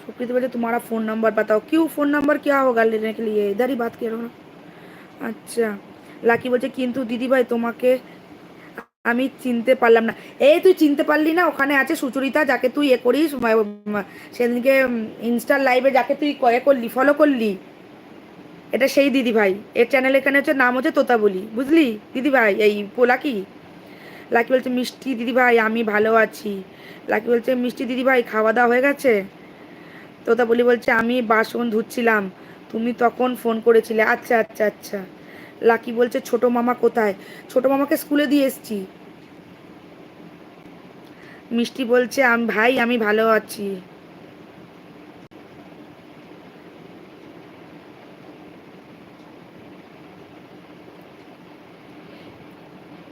सुकृति बोले तुम्हारा phone number बताओ क्यों फ़ोन नंबर क्या होगा लेने के लिए इधर ही बात कर रहा আচ্ছা লাকি বলছে কিন্তু দিদি ভাই তোমাকে আমি চিনতে পারলাম না এই তুই চিনতে পারলি না ওখানে আছে সুচরিতা যাকে তুই এ করিস সেদিনকে ইনস্টার লাইভে যাকে তুই কয়ে করলি ফলো করলি এটা সেই দিদি ভাই এর চ্যানেল এখানে হচ্ছে নাম হচ্ছে তোতা বলি বুঝলি দিদি ভাই এই পোলাকি লাকি বলছে মিষ্টি দিদি ভাই আমি ভালো আছি লাকি বলছে মিষ্টি দিদি ভাই খাওয়া দাওয়া হয়ে গেছে তোতা বলি বলছে, আমি বাসন ধুচ্ছিলাম। তুমি তখন ফোন করেছিলে। আচ্ছা আচ্ছা আচ্ছা। লাকি বলছে, ছোট মামা কোথায়? ছোট মামাকে স্কুলে দিয়ে এসছি। মিষ্টি বলছে, আমি, ভাই, আমি ভালো আছি।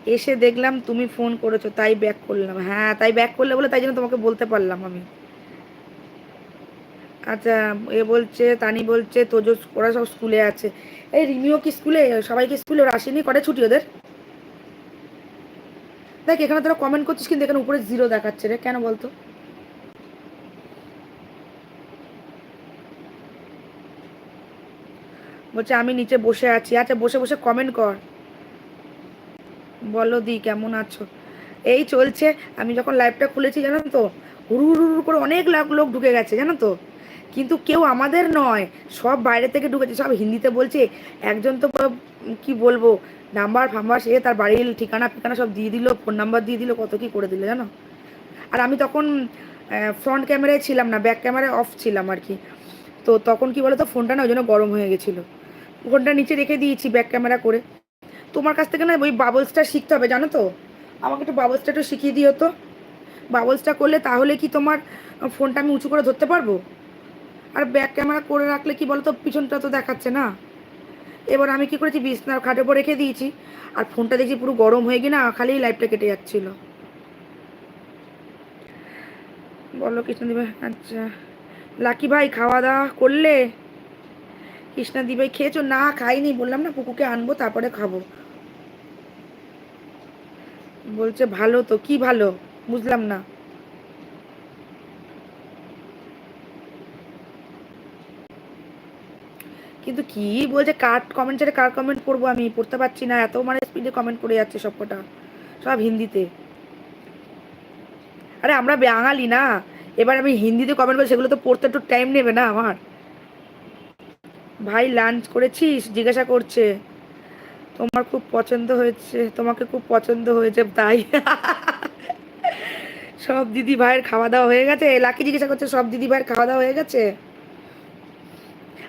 এসে দেখলাম তুমি ফোন করেছ, তাই ব্যাক করলাম। হ্যাঁ তাই ব্যাক করলে বলে তাই জন্য তোমাকে বলতে পারলাম আমি। আচ্ছা এ বলছে, তানি বলছে, তোজো ওরা সব স্কুলে আছে। এই রিমিও কি স্কুলে? সবাইকে স্কুলে? ওরা আসেনি? কটা ছুটি ওদের? দেখ, এখানে তোরা কমেন্ট করছিস কিন্তু এখানে উপরে জিরো দেখাচ্ছে রে। কেন বলতো? বলছে, আমি নিচে বসে আছি। আচ্ছা বসে বসে কমেন্ট কর। বলো দি, কেমন আছো? এই চলছে। আমি যখন লাইভটা খুলেছি, জানো তো হুড়ু হুড়ু করে অনেক লাখ লোক ঢুকে গেছে, জানো তো? কিন্তু কেউ আমাদের নয়, সব বাইরে থেকে ঢুকেছে, সব হিন্দিতে বলছে। একজন তো কি বলব, নাম্বার ফাম্বার সে তার বাড়ির ঠিকানা ফিকানা সব দিয়ে দিল ফোন নাম্বার দিয়ে দিল, কত কি করে দিল জানো? আর আমি তখন ফ্রন্ট ক্যামেরায় ছিলাম না ব্যাক ক্যামেরায় অফ ছিলাম আর কি। তো তখন কি বলতো ফোনটা না ওই জন্য গরম হয়ে গেছিল। ফোনটা নিচে রেখে দিয়েছি ব্যাক ক্যামেরা করে। তোমার কাছ থেকে না ওই বাবলসটা শিখতে হবে, জানো তো? আমাকে একটু বাবলসটা একটু শিখিয়ে দিও তো। বাবলসটা করলে তাহলে কি তোমার ফোনটা আমি উঁচু করে ধরতে পারব? আর ব্যাক ক্যামেরা করে রাখলে কি বলতো? পিছনটা তো দেখাচ্ছে না। এবার আমি কি করেছি? বিছনার খাটের উপর রেখে দিয়েছি। আর ফোনটা দেখছি পুরো গরম হয়ে গিয়ে না খালি লাইফটা কেটে যাচ্ছিল। বলো কৃষ্ণদি ভাই আচ্ছা। লাকি ভাই খাওয়া দাওয়া করলে? কৃষ্ণাদি ভাই খেয়েছো? না, খাইনি। বললাম না কুকুকে আনব, তারপরে খাব। বলছে, ভালো তো, কি ভালো? বুঝলাম না। কিন্তু কি বলছে, কার কমেন্ট ছেড়ে কার কমেন্ট পড়ব আমি? পড়তে পারছি না, এত মানে স্পিডে কমেন্ট করে যাচ্ছে সবকটা। সব হিন্দিতে। আরে আমরা বাঙালি না। এবার আমি হিন্দিতে কমেন্ট করি সেগুলো তো পড়তে একটু টাইম নেবে না আমার। ভাই লাঞ্চ করেছিস? জিজ্ঞাসা করছে। তোমার খুব পছন্দ হয়েছে, তোমাকে খুব পছন্দ হয়েছে, তাই। সব দিদি ভাইয়ের খাওয়া দাওয়া হয়ে গেছে? লাকি জিজ্ঞাসা করছে, সব দিদি ভাইয়ের খাওয়া দাওয়া হয়ে গেছে?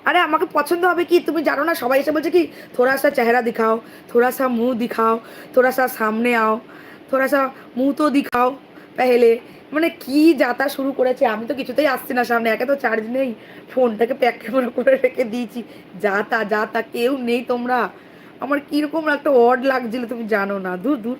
আরে আমাকে পছন্দ হবে কি? তুমি জানো না, সবাই এসে বলছে কি, থোড়া সা চেহারা দিখাও, থোড়া সা মুঁহ দিখাও, থোড়া সা সামনে আও, থোড়া সা মুঁহ তো দিখাও পেহলে। মানে কি যাতা শুরু করেছে, আমি তো কিছুতেই আসছি না সামনে, একে তো চার্জ নেই, ফোনটাকে প্যাক ক্যামেরা করে রেখে দিয়েছি। যাতা যাতা, কেউ নেই তোমরা। আমার কীরকম একটা অড লাগছিল, তুমি জানো না। দূর দূর।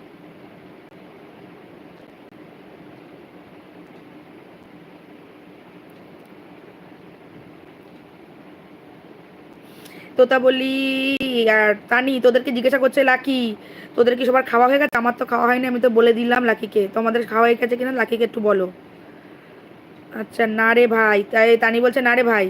তোতা বলি, আর তানি তোদেরকে জিজ্ঞাসা করছে লাকি, তোদের কি সবার খাওয়া হয়ে গেছে? আমার তো খাওয়া হয়নি, আমি তো বলে দিলাম লাকিকে। তোমাদের খাওয়া হয়ে গেছে কিনা? লাকিকে একটু বলো। আচ্ছা না রে ভাই, তাই তানি বলছে, না রে ভাই।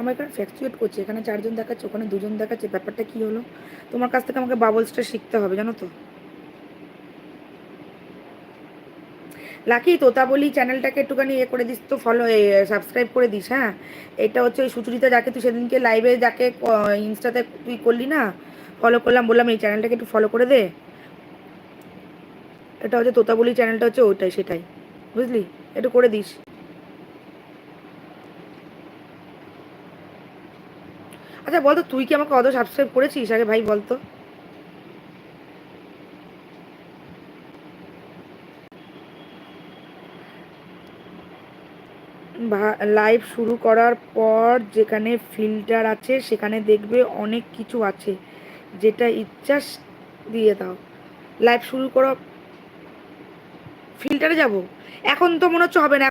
আমার এখানে ফ্যাকচুয়েট করছে, এখানে চারজন দেখাচ্ছে, ওখানে দুজন দেখাচ্ছে, ব্যাপারটা কি হলো? তোমার কাছ থেকে আমাকে বাবলসটা শিখতে হবে, জানো তো? লাকি তোতা বলি চ্যানেলটাকে একটুখানি ইয়ে করে দিস তো ফলো সাবস্ক্রাইব করে দিস হ্যাঁ? এটা হচ্ছে ওই সুচরিতা যাকে তুই সেদিনকে লাইভে যাকে ইনস্টাতে তুই করলি না? ফলো করলাম, বললাম এই চ্যানেলটাকে একটু ফলো করে দে। এটা হচ্ছে তোতা বলি চ্যানেলটা হচ্ছে ওইটাই, সেটাই, বুঝলি? একটু করে দিস। আচ্ছা বলতো, তুই কি আমাকে অত সাবস্ক্রাইব করেছিস? আগে ভাই বলতো। লাইভ শুরু করার পর যেখানে ফিল্টার আছে, সেখানে দেখবে অনেক কিছু আছে। যেটা ইচ্ছা, দিয়ে দাও। লাইভ শুরু করো। ফিল্টারে যাব। এখন তো মনে হচ্ছে হবে না।